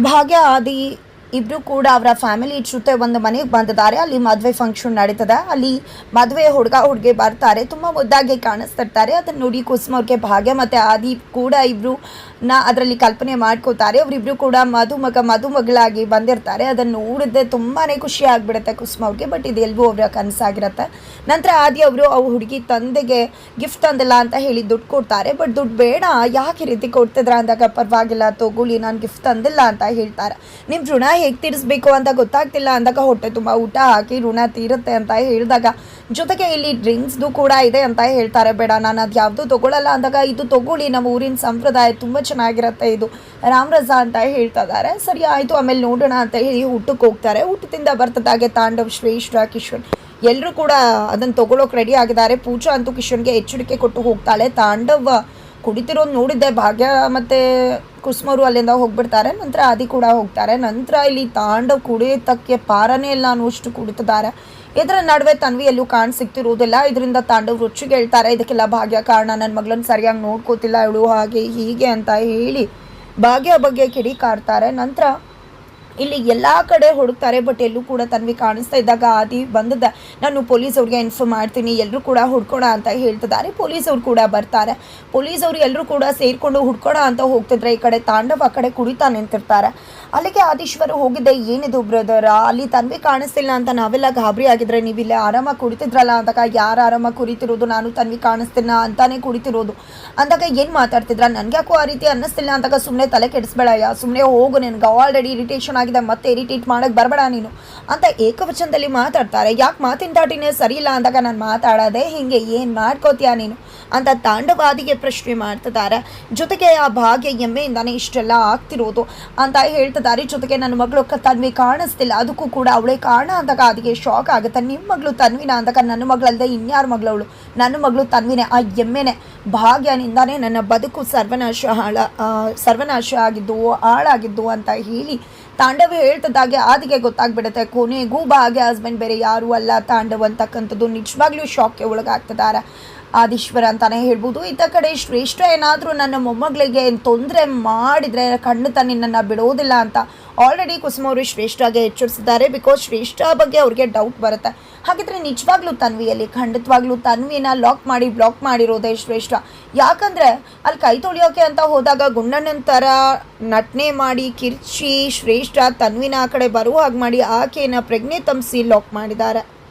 ಭಾಗ್ಯ ಆದಿ ಇಬ್ರು ಕೂಡ ಅವರ ಫ್ಯಾಮಿಲಿ ಜೊತೆ ಒಂದು ಮನೆಗೆ ಬಂದಿದ್ದಾರೆ. ಅಲ್ಲಿ ಮದುವೆ ಫಂಕ್ಷನ್ ನಡೀತದೆ. ಅಲ್ಲಿ ಮದುವೆ ಹುಡುಗ ಹುಡುಗಿ ಬರ್ತಾರೆ. ತುಂಬ ಮುದ್ದಾಗಿ ಕಾಣಿಸ್ತಿರ್ತಾರೆ. ಅದನ್ನ ನೋಡಿ ಕುಸುಮ ಅವ್ರಿಗೆ ಭಾಗ್ಯ ಮತ್ತು ಆದಿ ಕೂಡ ಇಬ್ರು ನ ಅದರಲ್ಲಿ ಕಲ್ಪನೆ ಮಾಡ್ಕೋತಾರೆ. ಅವರಿಬ್ರು ಕೂಡ ಮದುಮಗ ಮದುಮಗಳಾಗಿ ಬಂದಿರ್ತಾರೆ. ಅದನ್ನು ನೋಡಿದ್ರೆ ತುಂಬಾ ಖುಷಿ ಆಗಿಬಿಡುತ್ತೆ ಕುಸುಮ ಅವ್ರಿಗೆ. ಬಟ್ ಇದು ಎಲ್ಗೂ ಅವರ ಕನಸಾಗಿರತ್ತೆ. ನಂತರ ಆದಿ ಅವರು ಅವ್ರ ಹುಡುಗಿ ತಂದೆಗೆ ಗಿಫ್ಟ್ ತಂದಿಲ್ಲ ಅಂತ ಹೇಳಿ ದುಡ್ಡು ಕೊಡ್ತಾರೆ. ಬಟ್ ದುಡ್ಡು ಬೇಡ. ಯಾಕೆ ರೀತಿ ಕೊಡ್ತಿದ್ರ ಅಂದಾಗ ಪರವಾಗಿಲ್ಲ. ತಗೊಳ್ಳಿ ನಾನು ಗಿಫ್ಟ್ ತಂದಿಲ್ಲ ಅಂತ ಹೇಳ್ತಾರೆ. ನಿಮ್ಮ ಋಣ ಹೇಗೆ ತೀರಿಸ್ಬೇಕು ಅಂತ ಗೊತ್ತಾಗ್ತಿಲ್ಲ. ಅಂದಾಗ ಹೊಟ್ಟೆ ತುಂಬ ಊಟ ಹಾಕಿ ಋಣ ತೀರುತ್ತೆ ಅಂತ ಹೇಳಿದಾಗ, ಜೊತೆಗೆ ಇಲ್ಲಿ ಡ್ರಿಂಕ್ಸ್ದು ಕೂಡ ಇದೆ ಅಂತ ಹೇಳ್ತಾರೆ. ಬೇಡ, ನಾನು ಅದು ಯಾವುದು ತೊಗೊಳ್ಳಲ್ಲ ಅಂದಾಗ, ಇದು ತಗೊಳ್ಳಿ, ನಮ್ಮ ಊರಿನ ಸಂಪ್ರದಾಯ ತುಂಬ ಚೆನ್ನಾಗಿರುತ್ತೆ ಇದು. ರಾಮರಸ ಅಂತ ಹೇಳ್ತಾ ಇದ್ದಾರೆ ಸರಿ, ಆಯಿತು, ಆಮೇಲೆ ನೋಡೋಣ ಅಂತ ಹೇಳಿ ಊಟಕ್ಕೆ ಹೋಗ್ತಾರೆ. ಊಟದಿಂದ ಬರ್ತದಾಗೆ ತಾಂಡವ್, ಶ್ರೇಷ್ಠ, ಕಿಶೋರ್ ಎಲ್ಲರೂ ಕೂಡ ಅದನ್ನು ತಗೊಳ್ಳೋಕೆ ರೆಡಿ ಆಗಿದ್ದಾರೆ. ಪೂಜಾ ಅಂತೂ ಕಿಶನ್ಗೆ ಎಚ್ಚರಿಕೆ ಕೊಟ್ಟು ಹೋಗ್ತಾಳೆ. ತಾಂಡವ್ ಕುಡಿತಿರೋದು ನೋಡಿದ್ದೆ. ಭಾಗ್ಯ ಮತ್ತು ಕುಸ್ಮರು ಅಲ್ಲಿಂದ ಹೋಗ್ಬಿಡ್ತಾರೆ. ನಂತರ ಆದಿ ಕೂಡ ಹೋಗ್ತಾರೆ. ನಂತರ ಇಲ್ಲಿ ತಾಂಡವ್ ಕುಡಿಯೋತಕ್ಕೆ ಪಾರನೇ ಇಲ್ಲ ಅನ್ನುವಷ್ಟು ಕುಡಿತಿದ್ದಾರೆ. ಇದರ ನಡುವೆ ತನ್ವಿ ಎಲ್ಲೂ ಕಾಣ್ ಇದರಿಂದ ತಾಂಡವ್ ರುಚಿಗೆ ಹೇಳ್ತಾರೆ, ಇದಕ್ಕೆಲ್ಲ ಭಾಗ್ಯ ಕಾರಣ. ನನ್ನ ಮಗಳನ್ನ ಸರಿಯಾಗಿ ನೋಡ್ಕೋತಿಲ್ಲ ಇವಳು ಹಾಗೆ ಹೀಗೆ ಅಂತ ಹೇಳಿ. ಭಾಗ್ಯ ಬಗ್ಗೆ ಕಿಡಿ ಕಾಡ್ತಾರೆ ನಂತರ ಇಲ್ಲಿ ಎಲ್ಲ ಕಡೆ ಹುಡುಕ್ತಾರೆ ಬಟ್ ಎಲ್ಲೂ ಕೂಡ ತನ್ವಿ ಕಾಣಿಸ್ತಾ ಇದ್ದಾಗ ಆದಿ ಬಂದದ. ನಾನು ಪೊಲೀಸ್ ಅವ್ರಿಗೆ ಇನ್ಫಾರ್ಮ್ ಮಾಡ್ತೀನಿ ಎಲ್ಲರೂ ಕೂಡ ಹುಡ್ಕೋಣ ಅಂತ ಹೇಳ್ತಿದ್ದಾರೆ. ಪೊಲೀಸ್ ಅವ್ರು ಕೂಡ ಬರ್ತಾರೆ. ಪೊಲೀಸ್ ಅವರು ಎಲ್ಲರೂ ಕೂಡ ಸೇರಿಕೊಂಡು ಹುಡ್ಕೋಣ ಅಂತ ಹೋಗ್ತಿದ್ರೆ ಈ ಕಡೆ ತಾಂಡವ, ಆ ಕಡೆ ಕುಡಿತಾ ನಿಂತಿರ್ತಾರೆ. ಅಲ್ಲಿಗೆ ಆದೀಶ್ವರು ಹೋಗಿದ್ದೆ, ಏನಿದು ಬ್ರದರ್ ಅಲ್ಲಿ ತನ್ವಿ ಕಾಣಿಸ್ತಿಲ್ಲ ಅಂತ ನಾವೆಲ್ಲ ಗಾಬರಿ ಆಗಿದ್ರೆ ನೀವಿಲ್ಲ ಆರಾಮಾಗಿ ಕುಡಿತಿದ್ರಲ್ಲ ಅಂದಾಗ, ಯಾರು ಆರಾಮಾಗಿ ಕುಡಿತಿರೋದು? ನಾನು ತನ್ವಿ ಕಾಣಿಸ್ತಿಲ್ಲ ಅಂತಾನೆ ಕುಡಿತಿರೋದು. ಅಂದಾಗ ಏನು ಮಾತಾಡ್ತಿದ್ರ? ನನಗೆ ಯಾಕೋ ಆ ರೀತಿ ಅನ್ನಿಸ್ತಿಲ್ಲ ಅಂದಾಗ ಸುಮ್ಮನೆ ತಲೆ ಕೆಡಿಸ್ಬೇಡಯ್ಯ ಸುಮ್ಮನೆ ಹೋಗು ನಿನ್ಗೆ. ಆಲ್ರೆಡಿ ಇರಿಟೇಷನ್ ಆಗಿದೆ ಮತ್ತೆ ಇರಿಟೇಟ್ ಮಾಡೋಕ್ಕೆ ಬರಬೇಡ ನೀನು ಅಂತ ಏಕವಚನದಲ್ಲಿ ಮಾತಾಡ್ತಾರೆ. ಯಾಕೆ ಮಾತಿನ ದಾಟಿನೇ ಸರಿ ಇಲ್ಲ ಅಂದಾಗ ನಾನು ಮಾತಾಡೋದೆ ಹಿಂಗೆ ಏನು ಮಾಡ್ಕೋತೀಯ ನೀನು? ಅಂತ ತಾಂಡವಾದಿಗೆ ಪ್ರಶ್ನೆ ಮಾಡ್ತಿದ್ದಾರೆ. ಜೊತೆಗೆ ಆ ಭಾಗ್ಯ ಎಮ್ಮೆಯಿಂದಾನೇ ಇಷ್ಟೆಲ್ಲ ಆಗ್ತಿರೋದು ಅಂತ ಹೇಳ್ತಿದ್ದಾರೆ. ಜೊತೆಗೆ ನನ್ನ ಮಗಳು ತನ್ವಿ ಕಾಣಿಸ್ತಿಲ್ಲ. ಅದಕ್ಕೂ ಕೂಡ ಅವಳೇ ಕಾರಣ ಅಂದಾಗ ಅದಕ್ಕೆ ಶಾಕ್ ಆಗುತ್ತೆ. ನಿಮ್ಮ ಮಗಳು ತನ್ವಿನ ಅಂದಾಗ ನನ್ನ ಮಗಳಲ್ಲದೆ ಇನ್ಯಾರ ಮಗಳವಳು? ನನ್ನ ಮಗಳು ತನ್ವಿನೇ. ಆ ಎಮ್ಮೆನೆ. ಭಾಗ್ಯನಿಂದಾನೇ ನನ್ನ ಬದುಕು ಸರ್ವನಾಶ ಹಾಳ ಸರ್ವನಾಶ ಆಗಿದ್ದು, ಹಾಳಾಗಿದ್ದು ಅಂತ ಹೇಳಿ ತಾಂಡವ ಹೇಳ್ತದಾಗೆ ಆದಿಗೆ ಗೊತ್ತಾಗ್ಬಿಡುತ್ತೆ. ಕೊನೆಗೂ ಭಾಗ್ಯ ಹಸ್ಬೆಂಡ್ ಬೇರೆ ಯಾರು ಅಲ್ಲ ತಾಂಡವ್ ಅಂತಕ್ಕಂಥದ್ದು. ನಿಜವಾಗ್ಲೂ ಶಾಕ್ಗೆ ಒಳಗಾಗ್ತಿದ್ದಾರೆ. ಆದೀಶ್ವರ ಅಂತಾನೆ ಹೇಳ್ಬೋದು. ಇತ್ತ ಕಡೆ ಶ್ರೇಷ್ಠ ಏನಾದರೂ ನನ್ನ ಮೊಮ್ಮಗಳಿಗೆ ತೊಂದರೆ ಮಾಡಿದರೆ ಖಂಡಿತ ನಿನ್ನನ್ನು ಬಿಡೋದಿಲ್ಲ ಅಂತ ಆಲ್ರೆಡಿ ಕುಸುಮ ಅವರು ಶ್ರೇಷ್ಠಗೆ ಎಚ್ಚರಿಸಿದ್ದಾರೆ. ಬಿಕಾಸ್ ಶ್ರೇಷ್ಠ ಬಗ್ಗೆ ಅವ್ರಿಗೆ ಡೌಟ್ ಬರುತ್ತೆ. ಹಾಗಿದ್ರೆ ನಿಜವಾಗ್ಲೂ ತನ್ವಿಯಲ್ಲಿ, ಖಂಡಿತವಾಗ್ಲೂ ತನ್ವಿನ ಲಾಕ್ ಮಾಡಿ ಬ್ಲಾಕ್ ಮಾಡಿರೋದೇ ಶ್ರೇಷ್ಠ. ಯಾಕಂದರೆ ಅಲ್ಲಿ ಕೈ ತೊಳೆಯೋಕೆ ಅಂತ ಹೋದಾಗ ಗುಂಡಣ್ಣನ ಥರ ನಟನೆ ಮಾಡಿ, ಕಿರ್ಚಿ, ಶ್ರೇಷ್ಠ, ತನ್ವಿನ ಆ ಕಡೆ ಬರುವ ಹಾಗೆ ಮಾಡಿ ಆಕೆಯನ್ನು ಪ್ರಜ್ಞೆ ತಂಬಿಸಿ ಲಾಕ್ ಮಾಡಿದ್ದಾರೆ.